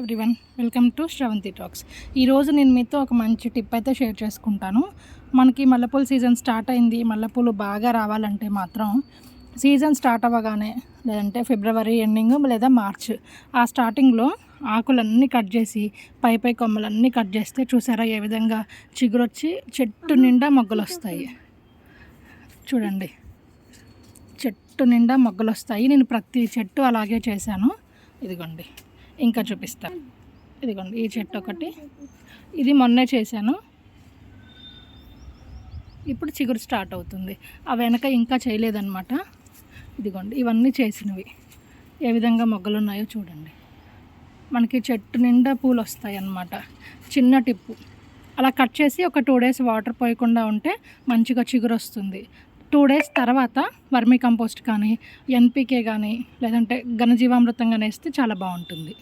Everyone welcome to Sravanthi talks ఈరోజు నేను మీతో ఒక మంచి టిప్ అయితే షేర్ చేసుకుంటాను. మనకి మల్లెపూల సీజన్ స్టార్ట్ అయింది. మల్లెపూలు బాగా రావాలంటే మాత్రం సీజన్ స్టార్ట్ అవ్వగానే లేదంటే ఫిబ్రవరి ఎండింగ్ లేదా మార్చ్ ఆ స్టార్టింగ్లో ఆకులన్నీ కట్ చేసి పై పై కొమ్మలన్నీ కట్ చేస్తే చూసారా ఏ విధంగా చిగురొచ్చి చెట్టు నిండా మొగ్గలు వస్తాయి చూడండి. చెట్టు నిండా మొగ్గలు వస్తాయి నేను ప్రతి చెట్టు అలాగే చేశాను. ఇదిగోండి. ఇంకా చూపిస్తా. ఇదిగోండి ఈ చెట్టు ఒకటి. ఇది మొన్నే చేశాను. ఇప్పుడు చిగురు స్టార్ట్ అవుతుంది. ఆ వెనక ఇంకా చేయలేదన్నమాట. ఇదిగోండి ఇవన్నీ చేసినవి. ఏ విధంగా మొగ్గలు ఉన్నాయో చూడండి. మనకి చెట్టు నిండా పూలు వస్తాయి అన్నమాట చిన్న టిప్పు. అలా కట్ చేసి ఒక టూ డేస్ వాటర్ పోయకుండా ఉంటే మంచిగా చిగురు వస్తుంది. టూ డేస్ తర్వాత వర్మీ కంపోస్ట్ కానీ ఎన్పికే కానీ లేదంటే ఘనజీవామృతం కానీ వేస్తే చాలా బాగుంటుంది.